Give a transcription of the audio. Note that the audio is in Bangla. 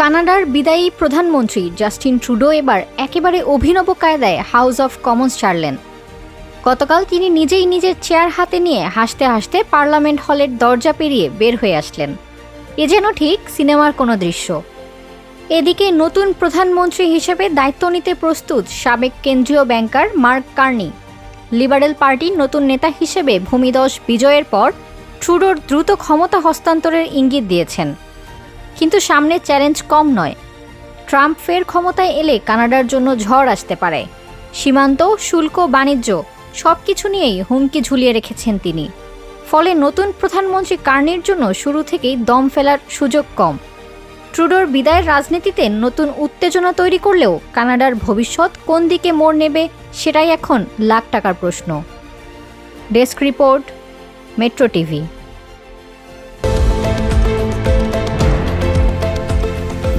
কানাডার বিদায়ী প্রধানমন্ত্রী জাস্টিন ট্রুডো এবার একেবারে অভিনব কায়দায় হাউস অফ কমন্স ছাড়লেন। গতকাল তিনি নিজেই নিজের চেয়ার হাতে নিয়ে হাসতে হাসতে পার্লামেন্ট হলের দরজা পেরিয়ে বের হয়ে আসলেন। এ যেন ঠিক সিনেমার কোনো দৃশ্য। এদিকে নতুন প্রধানমন্ত্রী হিসেবে দায়িত্ব নিতে প্রস্তুত সাবেক কেন্দ্রীয় ব্যাংকার মার্ক কার্নি। লিবারেল পার্টির নতুন নেতা হিসেবে ভূমিদশ বিজয়ের পর ট্রুডোর দ্রুত ক্ষমতা হস্তান্তরের ইঙ্গিত দিয়েছেন। কিন্তু সামনে চ্যালেঞ্জ কম নয়। ট্রাম্প ফের ক্ষমতায় এলে কানাডার জন্য ঝড় আসতে পারে। সীমান্ত, শুল্ক, বাণিজ্য সব কিছু নিয়েই হুমকি ঝুলিয়ে রেখেছেন তিনি। ফলে নতুন প্রধানমন্ত্রী কার্নির জন্য শুরু থেকেই দম ফেলার সুযোগ কম। ট্রুডোর বিদায়ের রাজনীতিতে নতুন উত্তেজনা তৈরি করলেও কানাডার ভবিষ্যৎ কোন দিকে মোড় নেবে সেটাই এখন লাখ টাকার প্রশ্ন। Desk report, Metro TV.